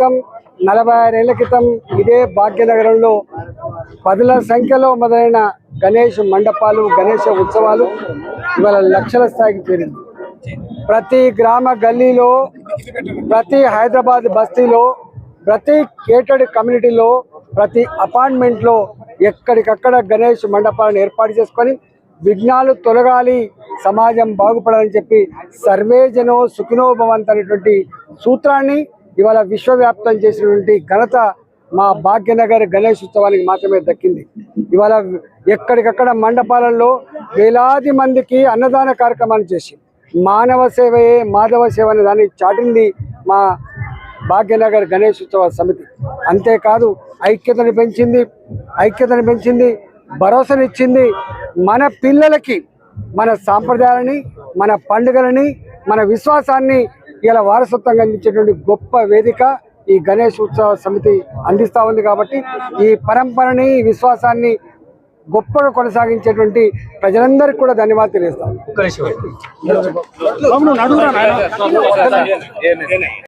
క్రితం నలభై ఆరేళ్ళ క్రితం ఇదే భాగ్యనగరంలో పదుల సంఖ్యలో మొదలైన గణేష్ మండపాలు గణేష ఉత్సవాలు ఇవాళ లక్షల స్థాయికి చేరింది. ప్రతి గ్రామ గల్లీలో ప్రతి హైదరాబాద్ బస్తీలో ప్రతి కేటెడ్ కమ్యూనిటీలో ప్రతి అపార్ట్మెంట్లో ఎక్కడికక్కడ గణేష్ మండపాలను ఏర్పాటు చేసుకొని విఘ్నాలు తొలగాలి సమాజం బాగుపడాలని చెప్పి సర్వే జనో సుఖినో అనేటువంటి సూత్రాన్ని ఇవాళ విశ్వవ్యాప్తం చేసినటువంటి ఘనత మా భాగ్యనగర్ గణేష్ ఉత్సవానికి మాత్రమే దక్కింది. ఇవాళ ఎక్కడికక్కడ మండపాలలో వేలాది మందికి అన్నదాన కార్యక్రమాలు చేసి మానవ సేవయే మాధవ సేవ అనే దాన్ని చాటింది మా భాగ్యనగర్ గణేష్ ఉత్సవ సమితి. అంతేకాదు ఐక్యతను పెంచింది ఐక్యతను పెంచింది భరోసానిచ్చింది మన పిల్లలకి మన సాంప్రదాయాలని మన పండుగలని మన విశ్వాసాన్ని ఇలా వారసత్వంగా అందించేటువంటి గొప్ప వేదిక ఈ గణేష్ ఉత్సవ సమితి అందిస్తూ ఉంది కాబట్టి ఈ పరంపరని విశ్వాసాన్ని గొప్పగా కొనసాగించేటువంటి ప్రజలందరికీ కూడా ధన్యవాదాలు తెలియజేస్తాం